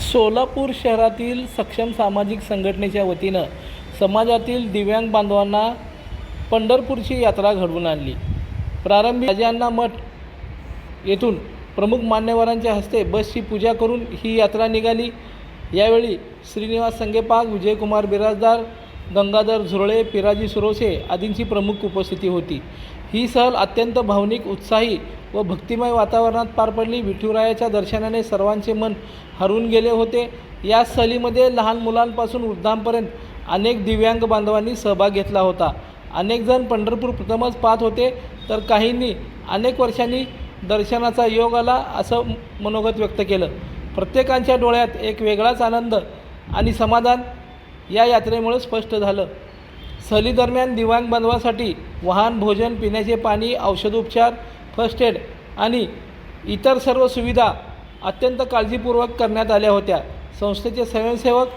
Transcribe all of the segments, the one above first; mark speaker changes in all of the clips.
Speaker 1: सोलापूर शहरातील सक्षम सामाजिक संघटनेच्या वतीनं समाजातील दिव्यांग बांधवांना पंढरपूरची यात्रा घडवून आणली. प्रारंभी राजांना मठ येथून प्रमुख मान्यवरांच्या हस्ते बसची पूजा करून ही यात्रा निघाली. यावेळी श्रीनिवास संगेपाक विजयकुमार बिराजदार गंगाधर झुरळे पिराजी सुरोसे आदींची प्रमुख उपस्थिती होती. ही सहल अत्यंत भावनिक उत्साही व भक्तिमय वातावरणात पार पडली. विठुरायाच्या दर्शनाने सर्वांचे मन हरवून गेले होते. या सहलीमध्ये लहान मुलांपासून वृद्धांपर्यंत अनेक दिव्यांग बांधवांनी सहभाग घेतला होता. अनेक जण पंढरपूर प्रथमच पाहत होते तर काहींनी अनेक वर्षांनी दर्शनाचा योग आला असं मनोगत व्यक्त केलं. प्रत्येकांच्या डोळ्यात एक वेगळाच आनंद आणि समाधान या यात्रेमुळे स्पष्ट झालं. सहलीदरम्यान दिव्यांग बांधवासाठी वाहन भोजन पिण्याचे पाणी औषधोपचार फर्स्ट एड आणि इतर सर्व सुविधा अत्यंत काळजीपूर्वक करण्यात आल्या होत्या. संस्थेचे स्वयंसेवक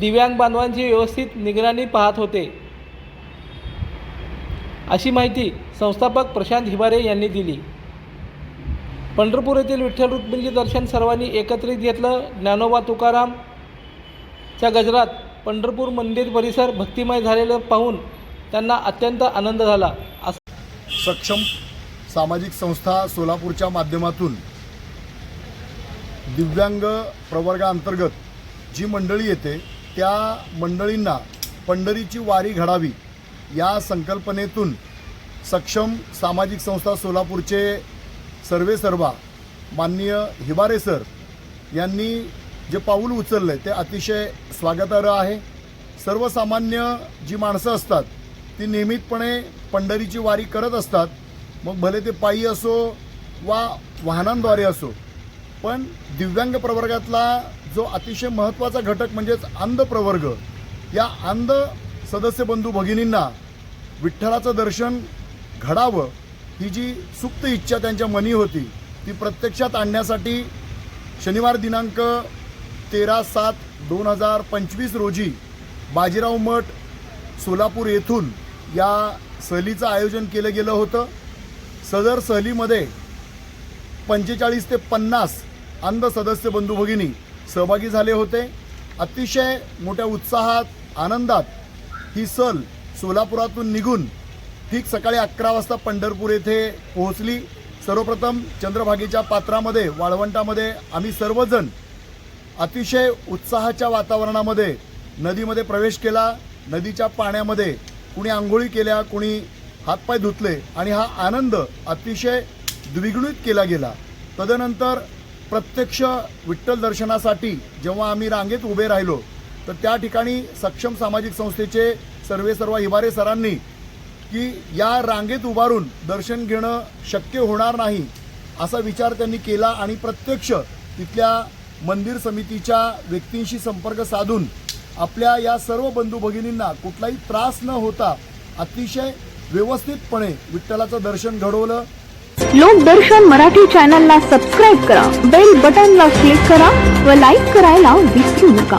Speaker 1: दिव्यांग बांधवांची व्यवस्थित निगराणी पाहत होते. अशी माहिती संस्थापक प्रशांत हिबारे यांनी दिली. पंढरपूर येथील विठ्ठल रुक्मिणीचे दर्शन सर्वांनी एकत्रित घेतलं. ज्ञानोबा तुकाराम च्या गजरात पंढरपूर मंदिर परिसर भक्तिमय झालेलं पाहून त्यांना अत्यंत आनंद झाला.
Speaker 2: सक्षम सामाजिक संस्था सोलापूरच्या माध्यमातून दिव्यांग प्रवर्गाअंतर्गत जी मंडळी येते त्या मंडळींना पंढरीची वारी घडावी या संकल्पनेतून सक्षम सामाजिक संस्था सोलापूरचे सर्वे सर्वा माननीय हिबारे सर यांनी जे पाऊल उचललं आहे ते अतिशय स्वागतार्ह आहे. सर्वसामान्य जी माणसं असतात ती नियमितपणे पंढरीची वारी करत असतात. मग भले ते पायी असो वा वाहनांद्वारे असो पण दिव्यांग प्रवर्गातला जो अतिशय महत्त्वाचा घटक म्हणजेच अंध प्रवर्ग या अंध सदस्य बंधू भगिनींना विठ्ठलाचं दर्शन घडावं ही जी सुप्त इच्छा त्यांच्या मनी होती ती प्रत्यक्षात आणण्यासाठी शनिवार दिनांक तेरा सात दोन हजार पंचवीस रोजी बाजीराव मठ सोलापूर येथून या सहलीचं आयोजन केलं गेलं होतं. सदर सहलीमध्ये पंचेचाळीस ते पन्नास अंध सदस्य बंधू भगिनी सहभागी झाले होते. अतिशय मोठ्या उत्साहात आनंदात ही सहल सोलापुरातून निघून ठीक सकाळी अकरा वाजता पंढरपूर येथे पोहोचली. सर्वप्रथम चंद्रभागेच्या पात्रामध्ये वाळवंटामध्ये आम्ही सर्वजण अतिशय उत्साहाच्या वातावरणामध्ये नदीमध्ये प्रवेश केला. नदीच्या पाण्यामध्ये कुणी आंघोळी केल्या कुणी हातपाय धुतले आणि हा आनंद अतिशय द्विगुणित केला गेला. तदनंतर प्रत्यक्ष विठ्ठल दर्शनासाठी जेव्हा आम्ही रांगेत उभे राहिलो तर त्या ठिकाणी सक्षम सामाजिक संस्थेचे सर्वे सर्व हिवारे सरांनी की या रांगेत उभारून दर्शन घेणं शक्य होणार नाही असा विचार त्यांनी केला आणि प्रत्यक्ष तिथल्या मंदिर समितीच्या व्यक्तींशी संपर्क साधून आपल्या या सर्व बंधू भगिनींना कुठलाही त्रास न होता अतिशय व्यवस्थितपणे विठ्ठलाचं दर्शन घडवलं.
Speaker 3: लोकदर्शन मराठी चॅनलला सबस्क्राईब करा बेल बटनला क्लिक करा व लाईक करायला विसरू नका.